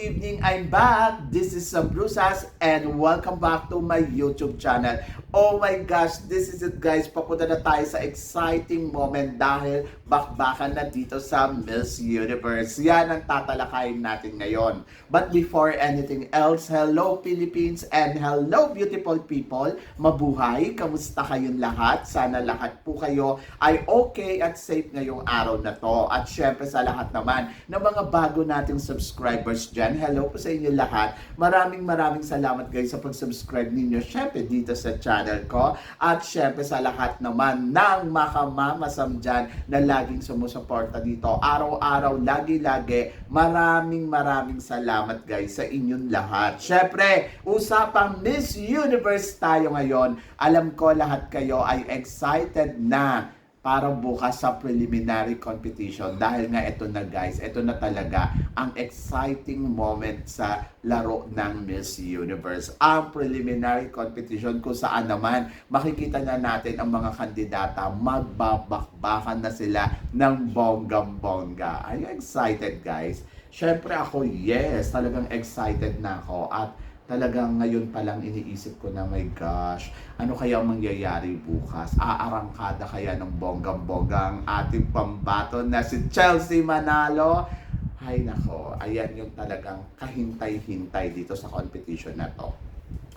Good evening! I'm back! This is Sam Brusas and welcome back to my YouTube channel. Oh my gosh! This is it guys! Papunta na tayo sa exciting moment dahil bakbakan na dito sa Miss Universe. Yan ang tatalakayin natin ngayon. But before anything else, hello Philippines and hello beautiful people! Mabuhay! Kamusta kayong lahat? Sana lahat po kayo ay okay at safe ngayong araw na to. At syempre sa lahat naman ng mga bago nating subscribers dyan, hello po sa inyo lahat. Maraming maraming salamat guys sa pag-subscribe ninyo syempre dito sa channel ko. At syempre sa lahat naman ng makamamasam dyan na laging sumusuporta dito. Araw-araw, lagi-lagi, maraming maraming salamat guys sa inyong lahat. Syempre, usapang Miss Universe tayo ngayon. Alam ko lahat kayo ay excited na para bukas sa preliminary competition dahil nga ito na guys, ito na talaga ang exciting moment sa laro ng Miss Universe. Ang preliminary competition kung saan naman makikita na natin ang mga kandidata magbabakbakan na sila ng bonggam-bongga. Are you excited guys? Syempre ako, yes, talagang excited na ako at talagang ngayon pa lang iniisip ko na my gosh, ano kaya ang mangyayari bukas? Aarangkada kaya ng bonggang-bonggang ating pambato na si Chelsea Manalo? Ay nako, ayan yung talagang kahintay-hintay dito sa competition na to.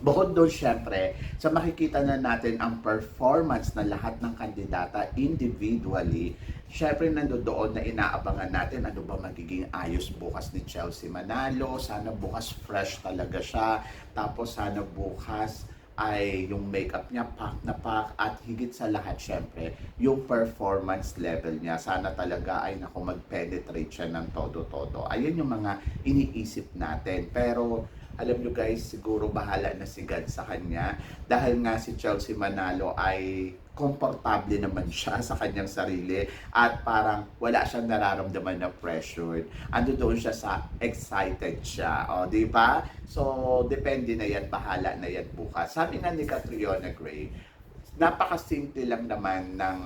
Bukod doon, syempre, sa makikita na natin ang performance ng lahat ng kandidata individually, syempre nandoon na inaabangan natin ano ba magiging ayos bukas ni Chelsea Manalo. Sana bukas fresh talaga siya. Tapos sana bukas ay yung makeup niya pack na pack at higit sa lahat syempre yung performance level niya sana talaga ay nako mag-penetrate siya ng todo-todo ayun yung mga iniisip natin pero alam nyo guys, siguro bahala na si God sa kanya. Dahil nga si Chelsea Manalo ay komportable naman siya sa kanyang sarili at parang wala siyang nararamdaman na pressured. Ando doon siya sa excited siya. O, di ba? So, depende na yan. Bahala na yan bukas. Sabi nga ni Catriona Gray, napakasimple lang naman ng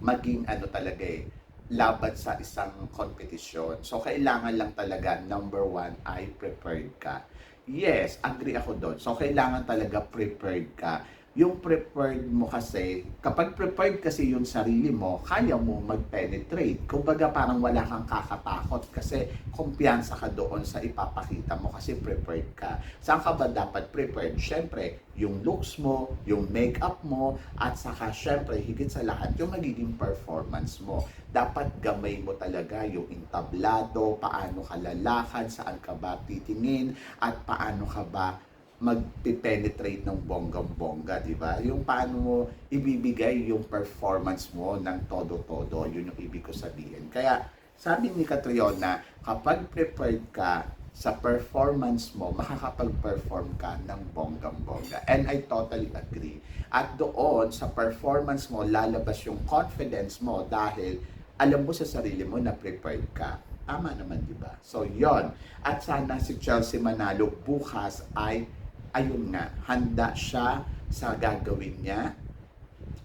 maging ano talaga eh, laban sa isang competition. So, kailangan lang talaga, number one, ay prepared ka. Yes, agree ako doon. So, kailangan talaga prepared ka. Yung prepared mo kasi, kapag prepared kasi yung sarili mo, kaya mo mag-penetrate. Kumbaga parang wala kang kakatakot kasi kumpiyansa ka doon sa ipapakita mo kasi prepared ka. Saan ka ba dapat prepared? Siyempre, yung looks mo, yung makeup mo, at saka syempre, higit sa lahat, yung magiging performance mo. Dapat gamay mo talaga yung entablado, paano ka lalakad, saan ka ba titingin, at paano ka ba magpipenetrate ng bonggang-bongga, di ba? Yung paano mo ibibigay yung performance mo ng todo-todo, yun yung ibig ko sabihin. Kaya, sabi ni Catriona, kapag prepared ka sa performance mo, makakapag-perform ka ng bonggang-bongga. And I totally agree. At doon, sa performance mo, lalabas yung confidence mo dahil alam mo sa sarili mo na prepared ka. Tama naman, di ba? So, yon At sana si Chelsea Manalo bukas ay, ayun nga, handa siya sa gagawin niya.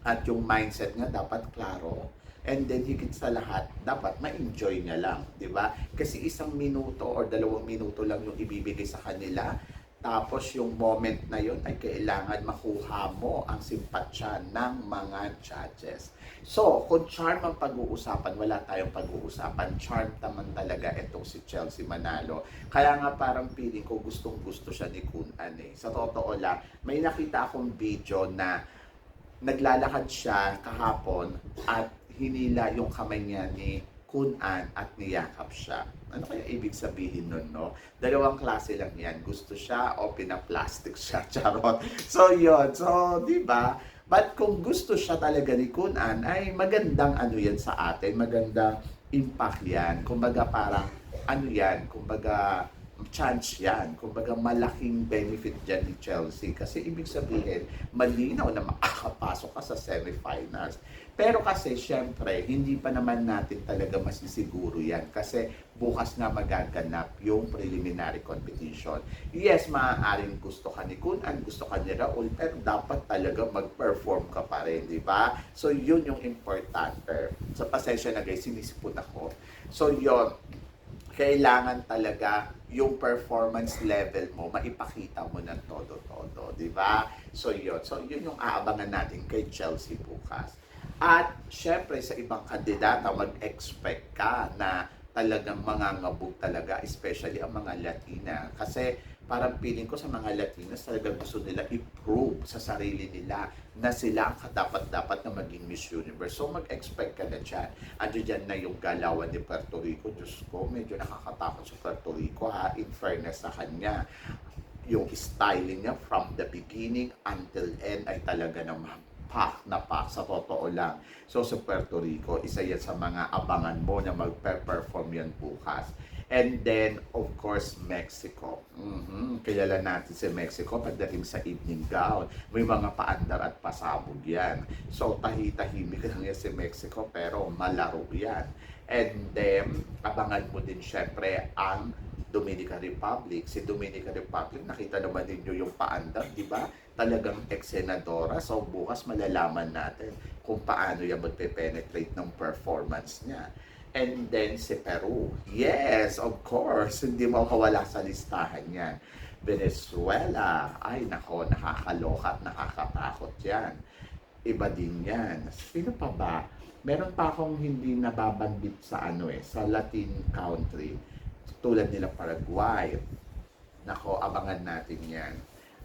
At yung mindset niya dapat klaro. And then, higit sa lahat, dapat ma-enjoy niya lang, di ba? Kasi isang minuto or dalawang minuto lang yung ibibigay sa kanila. Tapos yung moment na yun ay kailangan makuha mo ang simpatsya ng mga judges. So, kung charm ang pag-uusapan, wala tayong pag-uusapan. Charm naman talaga itong si Chelsea Manalo. Kaya nga parang feeling ko gustong gusto siya ni Kun An eh. Sa totoo lang, may nakita akong video na naglalakad siya kahapon at hinila yung kamay niya ni Kun An at niyakap siya. Ano kaya ibig sabihin nun, no? Dalawang klase lang yan. Gusto siya o pinaplastic siya. Charot. So, yun. So, di ba? But kung gusto siya talaga ni Kun An, ay magandang ano yan sa atin. Magandang impact yan. Kumbaga parang, ano yan? Kumbaga, chance yan. Kumbaga, malaking benefit dyan ni Chelsea. Kasi ibig sabihin, malinaw na makakapasok ka sa semifinals. Pero kasi, syempre, hindi pa naman natin talaga masisiguro yan. Kasi bukas na magaganap yung preliminary competition. Yes, maaaring gusto ka ni Kunan, gusto ka ni Raul, pero dapat talaga mag-perform ka pa rin, di ba? So, yun yung importante. Sa pasensya na guys, sinisipon ako. So, yun, kailangan talaga yung performance level mo, maipakita mo ng todo-todo, di ba? So yun, so yun yung aabangan natin kay Chelsea bukas. At syempre sa ibang kandidata, mag-expect ka na talagang mangangabog talaga, especially ang mga Latina. Kasi parang feeling ko sa mga Latinas talaga gusto nila i-prove sa sarili nila na sila ang dapat-dapat na maging Miss Universe. So mag-expect ka na dyan. Ando dyan na yung galawan ni Puerto Rico. Diyos ko, medyo nakakatakot sa Puerto Rico ha, in fairness sa kanya. Yung styling niya from the beginning until end ay talaga naman pak na pak sa totoo lang. So sa Puerto Rico, isa yan sa mga abangan mo na magpe-perform yan bukas. And then, of course, Mexico. Mhm. Kilala natin si Mexico pagdating sa evening gown. May mga paandar at pasabog yan. So, tahi-tahimik lang yan si Mexico, pero malaro yan. And then, abangan mo din syempre ang Dominican Republic. Si Dominican Republic, nakita naman ninyo yung paandar, di ba? Talagang ex-senadora. So, bukas malalaman natin kung paano yan magpe-penetrate ng performance niya. And then si Peru. Yes, of course. Hindi mo kawala sa listahan yan. Venezuela. Ay, nako, nakakaloka at nakakatakot yan. Iba din yan. Sino pa ba? Meron pa akong hindi nababanggit sa ano eh, sa Latin country. Tulad nila Paraguay. Nako, abangan natin yan.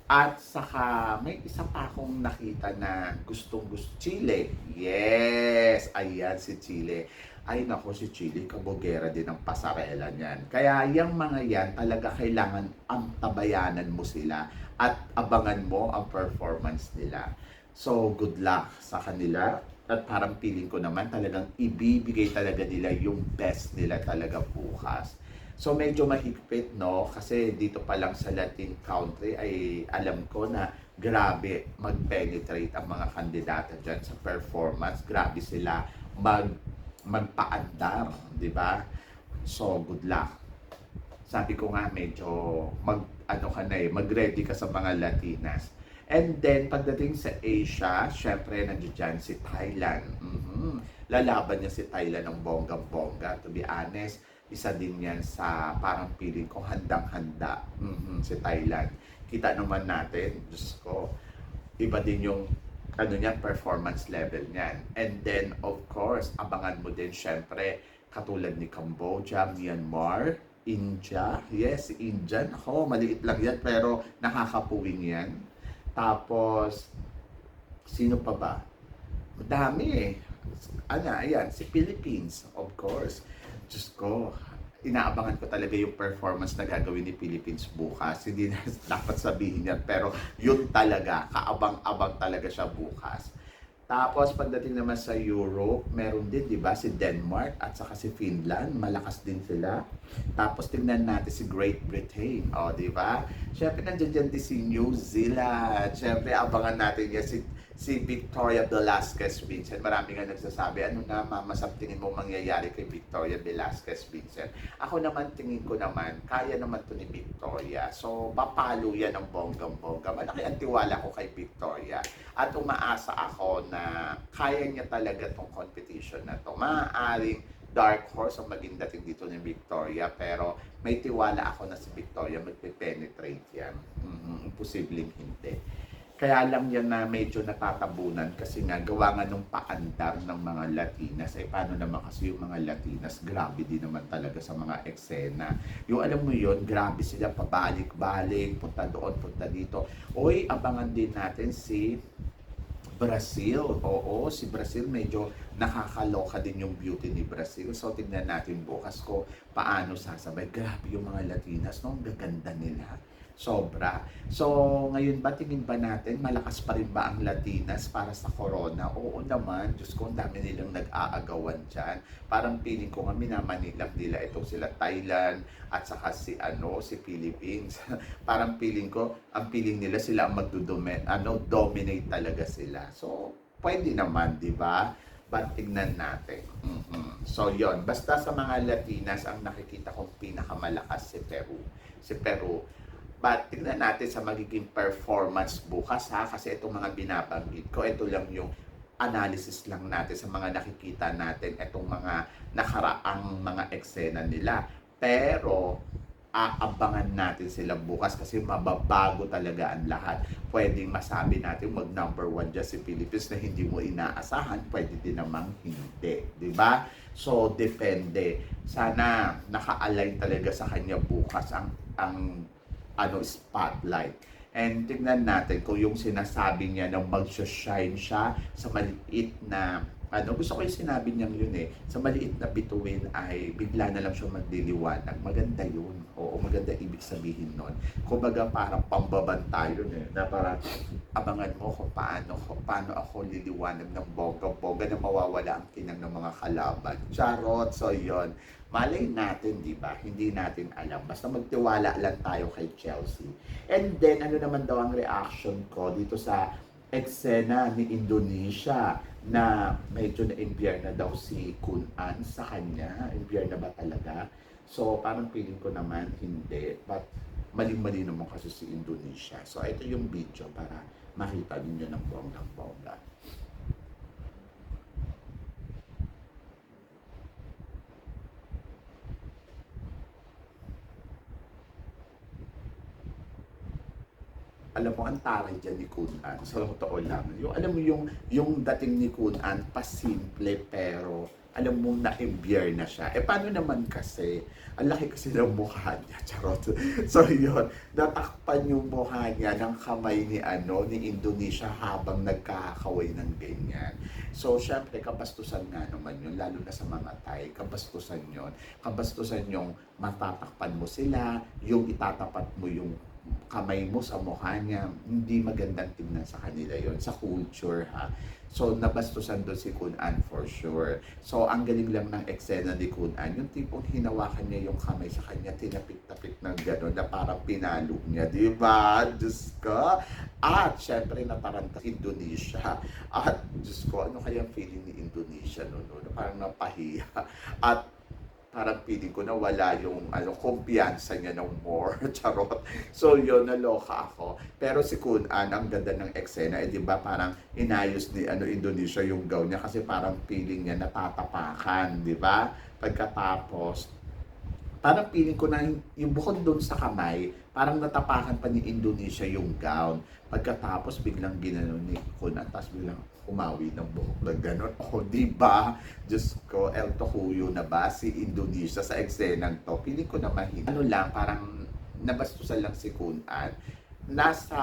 At saka may isa pa akong nakita na gustong gusto Chile. Yes, ayan si Chile. Ay nako si Chile, kabogera din ang pasarela niyan. Kaya yung mga yan talaga kailangan ang tabayanan mo sila at abangan mo ang performance nila. So good luck sa kanila at parang feeling ko naman talagang ibibigay talaga nila yung best nila talaga bukas. So medyo mahigpit no kasi dito pa lang sa Latin country ay alam ko na grabe mag-penetrate ang mga kandidata dyan sa performance. Grabe sila mag magpaandar, di ba? So good luck. Sabi ko nga medyo mag ano ka na eh, mag-ready ka sa mga Latinas. And then pagdating sa Asia, syempre nandiyan si Thailand. Mhm. Lalaban niya si Thailand ng bonggang-bongga. To be honest, isa din yan sa parang feeling ko handang-handa Mhm, si Thailand. Kita naman natin, Diyos ko, iba din yung ano niya, performance level niyan. And then, of course, abangan mo din syempre, katulad ni Cambodia, Myanmar, India. Yes, Indian. Ako, maliit lang yan, pero nakakapuwing yan. Tapos, sino pa ba? Madami eh. Ano, ayan, si Philippines, of course. Diyos ko, inaabangan ko talaga yung performance na gagawin ni Philippines bukas. Hindi na dapat sabihin yan, pero yun talaga, kaabang-abang talaga siya bukas. Tapos pagdating naman sa Europe, meron din, di ba, si Denmark at saka si Finland, malakas din sila. Tapos tingnan natin si Great Britain, o, di ba? Siyempre nandiyan din si New Zealand. Siyempre abangan natin yan si si Victoria Velasquez Vincent. Marami nga nagsasabi, ano na mama sa tingin mo mangyayari kay Victoria Velasquez Vincent? Ako naman, tingin ko naman, kaya naman to ni Victoria. So, papalo yan ng bonggang-bongga. Malaki ang tiwala ko kay Victoria. At umaasa ako na kaya niya talaga tong competition na to. Maaaring dark horse ang maging dating dito ni Victoria pero may tiwala ako na si Victoria magpe-penetrate yan. Mhm, imposibleng hindi. Kaya lang yan na medyo natatabunan kasi nga gawa nga nung paandar ng mga Latinas. Eh paano naman kasi yung mga Latinas, grabe din naman talaga sa mga eksena. Yung alam mo yon grabe sila pabalik-balik, punta doon, punta dito. Oy, abangan din natin si Brazil. Oo, si Brazil medyo nakakaloka din yung beauty ni Brazil. So, tingnan natin bukas ko paano sasabay. Grabe yung mga Latinas, no? Ang gaganda nila. Sobra. So, ngayon ba, tingin ba natin, malakas pa rin ba ang Latinas para sa corona? Oo naman. Diyos ko, ang dami nilang nag-aagawan dyan. Parang feeling ko nga, minamanilang nila itong sila Thailand at saka si, ano, si Philippines. Parang feeling ko, ang feeling nila sila ang magdodominate, ano, dominate talaga sila. So, pwede naman, di ba? But tignan natin. Mhm. So, yon Basta sa mga Latinas, ang nakikita kong pinakamalakas si Peru. Si Peru. But tignan natin sa magiging performance bukas ha. Kasi itong mga binabanggit ko, ito lang yung analysis lang natin sa mga nakikita natin itong mga nakaraang mga eksena nila. Pero, aabangan natin sila bukas kasi mababago talaga ang lahat. Pwedeng masabi natin mag number one dyan si Philippines na hindi mo inaasahan, pwede din namang hindi. di ba? So, depende. Sana naka-align talaga sa kanya bukas ang, ang ano, spotlight. And tingnan natin kung yung sinasabi niya na mag-shine siya sa maliit na ano, gusto ko yung sinabi niyang yun eh, sa maliit na bituin ay bigla na lang siya magliliwanag. Maganda yun. Oo, maganda ibig sabihin nun. Kumbaga parang pambabanta yun eh, na parang abangan mo kung paano, kung paano ako liliwanag ng bongga-bongga na mawawala ang kinang ng mga kalaban. Charot, so yun. Malay natin, di ba? Hindi natin alam. Basta magtiwala lang tayo kay Chelsea. And then, ano naman daw ang reaction ko dito sa eksena ni Indonesia na medyo na-imbier na daw si Kun An sa kanya. Imbier na ba talaga? So, parang feeling ko naman hindi. But, maling-mali naman kasi si Indonesia. So, ito yung video para makita ninyo ng bonggang-bongga. Alam mo, ang taray dyan ni Kun An. So, totoo lang. Yung, alam mo, yung, yung dating ni Kun An, pasimple, pero alam mo, na-imbier na siya. Eh, paano naman kasi? Ang laki kasi ng mukha niya, charot. So, yun, natakpan yung mukha niya ng kamay ni, ano, ni Indonesia habang nagkakaway ng ganyan. So, syempre, kabastusan nga naman yun, lalo na sa mga Thai, kabastusan yun. Kabastusan yung matatakpan mo sila, yung itatapat mo yung kamay mo sa mukha niya, hindi magandang tingnan sa kanila yon sa culture ha. So, nabastusan doon si Kun An for sure. So, ang galing lang ng eksena ni Kun An, yung tipong hinawakan niya yung kamay sa kanya, tinapik-tapik ng gano'n na parang pinalo niya, di ba? Diyos ko. At, syempre, nataranta Indonesia. At, Diyos ko, ano kaya feeling ni Indonesia noon? No? Parang napahiya. At, parang feeling ko na wala yung ano, kumpiyansa niya ng more. Charot. So yun, naloka ako. Pero si Kun An, ang ganda ng eksena, eh di ba parang inayos ni ano Indonesia yung gown niya kasi parang feeling niya natatapakan, di ba? Pagkatapos, parang feeling ko na yung bukod doon sa kamay, parang natapakan pa ni Indonesia yung gown. Pagkatapos biglang ginanon ni Kun An, tapos biglang umawi ng buhok na gano'n. O, di ba? Diyos ko, El Tocuyo na ba si Indonesia sa eksenang to? Piling ko naman hindi. Ano lang, parang nabastusan lang si Kun An. Nasa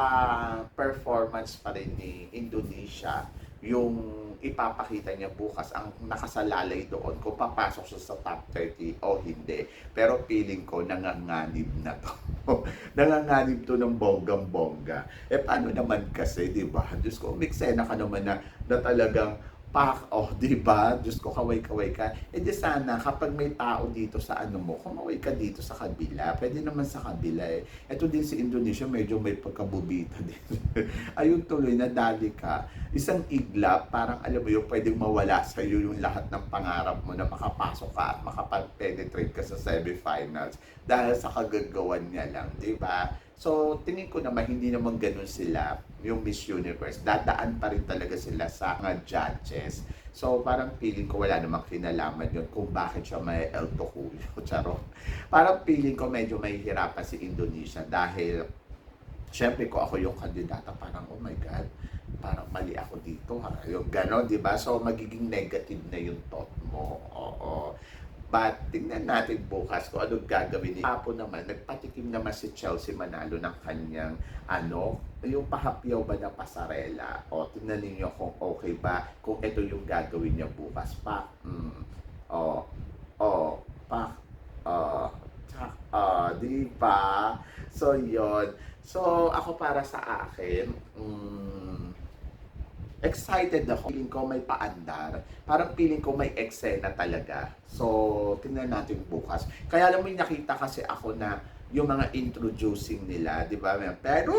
performance pa rin ni Indonesia yung ipapakita niya bukas ang nakasalalay doon kung papasok siya sa top 30 o hindi. Pero feeling ko nanganganib na to. nanganganib to ng bonggang-bongga. Eh paano naman kasi, di ba? Diyos ko, miksena ka naman na, na talagang pak, oh, di ba? Diyos ko, kaway-kaway ka. Eh di sana, kapag may tao dito sa ano mo, kumaway ka dito sa kabila. Pwede naman sa kabila eh. Ito din si Indonesia, medyo may pagkabubita din. Ayun tuloy, nadali ka. Isang iglap, parang alam mo yung pwedeng mawala sa iyo yung lahat ng pangarap mo na makapasok ka at makapag-penetrate ka sa semifinals dahil sa kagagawan niya lang, di ba? So, tingin ko naman, hindi naman ganun sila, yung Miss Universe. Dadaan pa rin talaga sila sa mga judges. So, parang feeling ko wala namang kinalaman yun kung bakit siya may El Tocuyo. Charot. Parang feeling ko medyo may hirapan si Indonesia dahil syempre ko ako yung kandidata, parang oh my God, parang mali ako dito ha. Yung gano'n, di ba? So, magiging negative na yung thought mo. Oo. But, tingnan natin bukas kung anong gagawin ni Papo naman. Nagpatikim naman si Chelsea Manalo ng kanyang, ano, yung pahapyaw ba na pasarela. O, tingnan ninyo kung okay ba, kung ito yung gagawin niya bukas pa. Mm. O, o, pa, o, tsak, o, di ba? So, yon So, ako para sa akin, mm, excited ako. Feeling ko may paandar. Parang feeling ko may eksena talaga. So, tingnan natin bukas. Kaya alam mo, nakita kasi ako na yung mga introducing nila, di ba? Pero,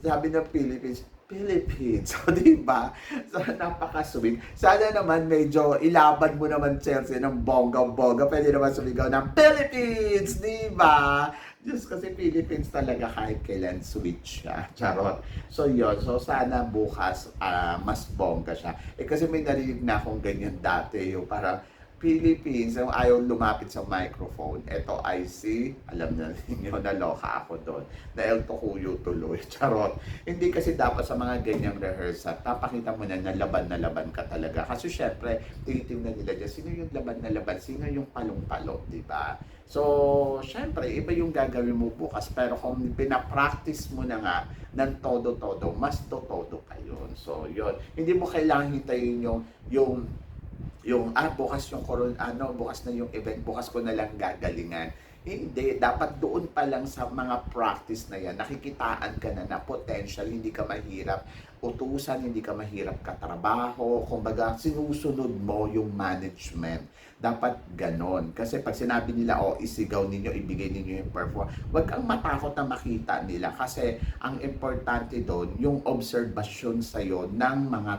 sabi ng Philippines, Philippines. So, di ba? So, napaka-sweet. Sana naman medyo ilaban mo naman Chelsea ng bonggang-bongga. Pwede naman sumigaw ng Philippines, di ba? Diyos kasi Philippines talaga kahit kailan sweet siya. Charot. So, yun. So, sana bukas ah, mas bongga siya. Eh, kasi may narinig na akong ganyan dati. Yung parang Philippines, yung ayaw lumapit sa microphone. Ito ay si, alam na ninyo, naloka ako doon. Dahil tukuyo tuloy. Charot. Hindi kasi dapat sa mga ganyang rehearsal, papakita mo na na laban na laban ka talaga. Kasi syempre, tinitingnan nila dyan, sino yung laban na laban, sino yung palong-palo, di ba? So, syempre, iba yung gagawin mo bukas. Pero kung pinapractice mo na nga ng todo-todo, mas to-todo ka yun. So, yun. Hindi mo kailangan hintayin yung, yung yung ah bukas yung koron ano bukas na yung event bukas ko na lang gagalingan. Hindi dapat doon pa lang sa mga practice na yan nakikitaan ka na na potential hindi ka mahirap utusan hindi ka mahirap katrabaho. Kumbaga sinusunod mo yung management. Dapat ganon. Kasi pag sinabi nila oh isigaw ninyo ibigay ninyo yung perform wag kang matakot na makita nila. Kasi ang importante doon yung observation sa'yo ng mga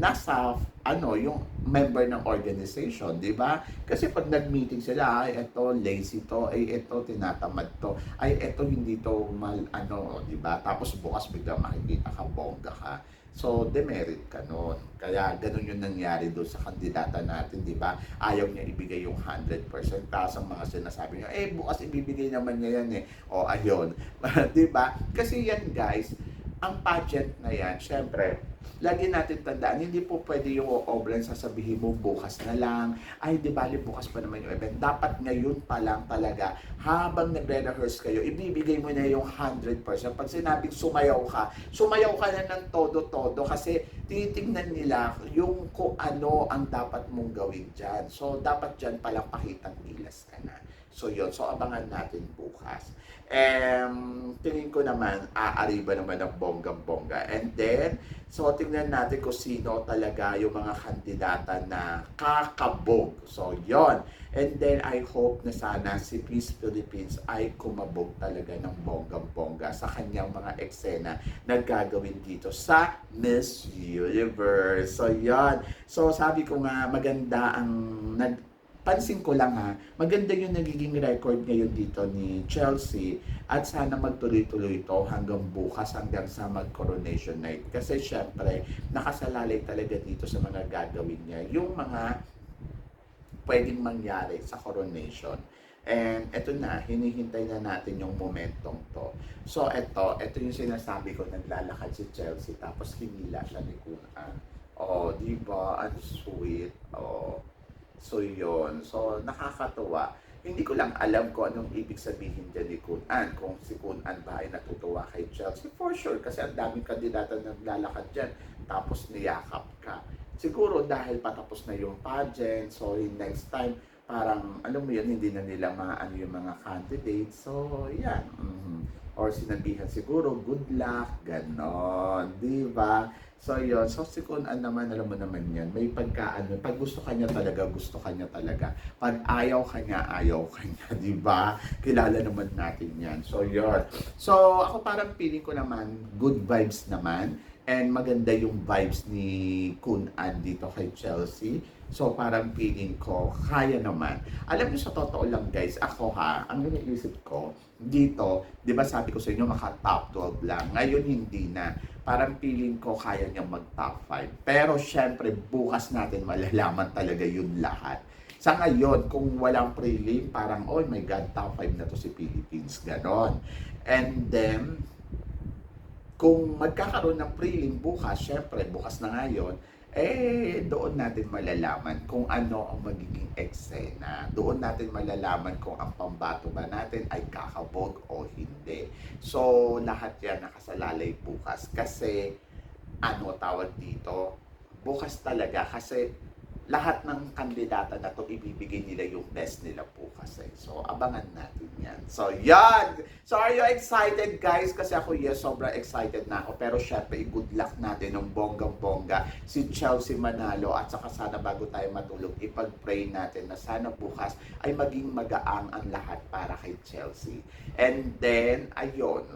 nasa ano yung member ng organization, 'di ba? Kasi pag nag-meeting sila, ay eto lazy to, ay eto tinatamad to, ay eto hindi to mal ano, 'di ba? Tapos bukas bigla makikita ka bongga ka. So, demerit ka noon. Kaya ganun yung nangyari doon sa kandidata natin, di ba? Ayaw niya ibigay yung 100%. Tapos ang mga sinasabi niya, eh, bukas ibibigay naman niya yan eh. O, ayun. di ba? Kasi yan, guys, ang pageant na yan, syempre, lagi natin tandaan, hindi po pwede yung o-oblan sasabihin mo bukas na lang, ay di bali bukas pa naman yung event. Dapat ngayon pa lang talaga, habang nagre-rehearse kayo, ibibigay mo na yung 100%. Pag sinabing sumayaw ka, sumayaw ka na ng todo-todo kasi titignan nila yung kung ano ang dapat mong gawin dyan. So, dapat dyan palang pakitang gilas ka na. So, yun. So, abangan natin bukas. Um, tingin ko naman, aariba naman ng bonggang-bongga. And then, so tingnan natin kung sino talaga yung mga kandidata na kakabog. So, yon And then, I hope na sana si Peace Philippines ay kumabog talaga ng bonggang-bongga sa kanyang mga eksena na gagawin dito sa Miss Universe. So, yon So, sabi ko nga, maganda ang nag pansin ko lang ha, maganda yung nagiging record ngayon dito ni Chelsea at sana magtuloy-tuloy ito hanggang bukas, hanggang sa mag-coronation night. Kasi syempre, nakasalalay talaga dito sa mga gagawin niya. Yung mga pwedeng mangyari sa coronation. And eto na, hinihintay na natin yung momentum to. So eto, eto yung sinasabi ko, naglalakad si Chelsea tapos hinila siya ni Kunan. Oh, di ba? Ang sweet. Oh. So, yon So, nakakatuwa. Hindi ko lang alam kung anong ibig sabihin dyan ni Kun An. Kung si Kun An ba ay natutuwa kay Chelsea. For sure, kasi ang daming kandidata na naglalakad dyan. Tapos niyakap ka. Siguro dahil patapos na yung pageant. So, in next time, parang, alam mo yun, hindi na nila maano yung mga candidates. So, yan. Mhm. Or sinabihan siguro, good luck, ganon. Di ba? So, yun. So, si Kun An naman, alam mo naman yan, may pagkaano, pag gusto kanya talaga, gusto kanya talaga. Pag ayaw kanya, ayaw kanya, di ba? Kilala naman natin yan. So, yun. So, ako parang feeling ko naman, good vibes naman. And maganda yung vibes ni Kun An dito kay Chelsea. So, parang feeling ko, kaya naman. Alam niyo sa totoo lang guys, ako ha, ang iniisip ko, dito, di ba sabi ko sa inyo, maka top 12 lang. Ngayon, hindi na. Parang feeling ko, kaya niyang mag top 5. Pero, syempre, bukas natin malalaman talaga yun lahat. Sa ngayon, kung walang prelim, parang, oh my God, top 5 na to si Philippines. Ganon. And then, kung magkakaroon ng prelim bukas, syempre, bukas na ngayon, eh, doon natin malalaman kung ano ang magiging eksena. Doon natin malalaman kung ang pambato ba natin ay kakabog o hindi. So, lahat yan nakasalalay bukas. Kasi, ano tawag dito? Bukas talaga. Kasi, lahat ng kandidata na to ibibigay nila yung best nila bukas eh. So, abangan natin yan. So, yan! So, are you excited guys? Kasi ako, yes, sobra excited na ako. Pero syempre, good luck natin ng bonggang-bongga si Chelsea Manalo at saka sana bago tayo matulog, ipag-pray natin na sana bukas ay maging magaang ang lahat para kay Chelsea. And then, ayun,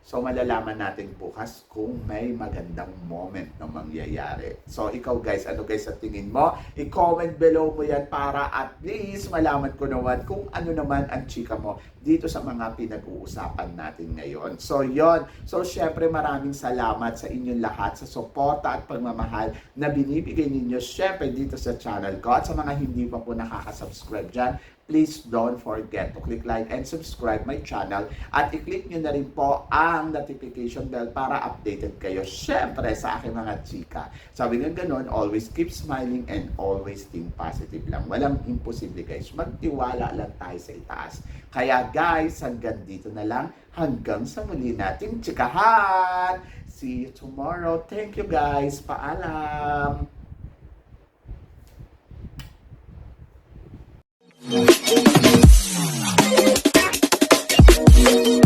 So malalaman natin bukas kung may magandang moment na mangyayari. So ikaw guys, ano guys sa tingin mo? I-comment below mo yan para at least malaman ko naman kung ano naman ang chika mo dito sa mga pinag-uusapan natin ngayon. So yon. So syempre maraming salamat sa inyong lahat sa suporta at pagmamahal na binibigay ninyo syempre dito sa channel ko at sa mga hindi pa po nakaka-subscribe dyan please don't forget to click like and subscribe my channel at i-click nyo na rin po ang notification bell para updated kayo syempre sa aking mga chika. Sabi nga ganun, always keep smiling and always think positive lang. Walang imposible guys. Magtiwala lang tayo sa itaas. Kaya guys, hanggang dito na lang. Hanggang sa muli nating chikahan. See you tomorrow. Thank you guys. Paalam. Thank you.